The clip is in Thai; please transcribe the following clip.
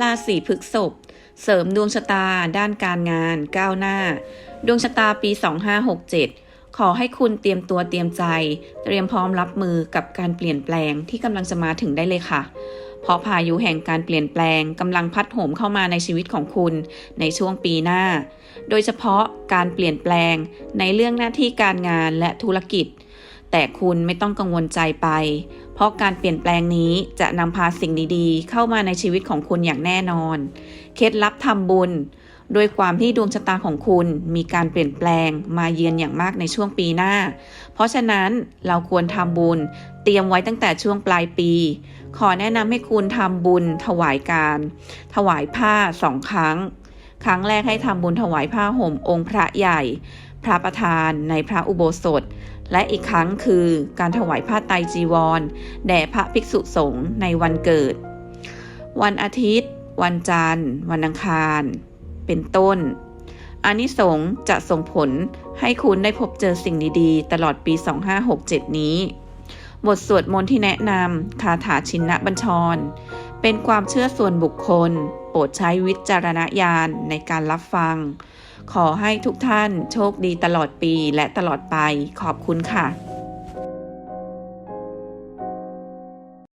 ราศีพฤกษภเสริมดวงชะตาด้านการงานก้าวหน้า ดวงชะตาปี 2567 ขอให้คุณเตรียมตัวเตรียมใจ เตรียมพร้อมรับมือกับการเปลี่ยนแปลงที่กำลังจะมาถึงได้เลยค่ะ เพราะพายุแห่งการเปลี่ยนแปลงกำลังพัดโหมเข้ามาในชีวิตของคุณในช่วงปีหน้า โดยเฉพาะการเปลี่ยนแปลงในเรื่องหน้าที่การงานและธุรกิจ แต่คุณไม่ต้องกังวลใจไป เพราะการเปลี่ยนแปลงนี้จะนำพาสิ่งดีๆ เข้ามาในชีวิตของคุณอย่างแน่นอน เคล็ดลับทำบุญ โดยความที่ดวงชะตาของคุณมีการเปลี่ยนแปลงมาเยือนอย่างมากในช่วงปีหน้า เพราะฉะนั้นเราควรทำบุญ เตรียมไว้ตั้งแต่ช่วงปลายปี ขอแนะนำให้คุณทำบุญ ถวายการ ถวายผ้าสองครั้ง ครั้งแรกให้ทำบุญถวายผ้าห่มองค์พระใหญ่ พระประธานในพระอุโบสถ และอีกครั้งคือการถวายผ้าไตรจีวร แด่พระภิกษุสงฆ์ในวันเกิด วันอาทิตย์ วันจันทร์ วันอังคาร เป็นต้นอานิสงส์จะส่งผลให้คุณได้พบเจอสิ่งดีๆ ตลอดปี 2567 นี้ บทสวดมนต์ที่แนะนำคาถาชินนบัญชร เป็นความเชื่อส่วนบุคคล โปรดใช้วิจารณญาณในการรับฟัง ขอให้ทุกท่านโชคดีตลอดปีและตลอดไปขอบคุณค่ะ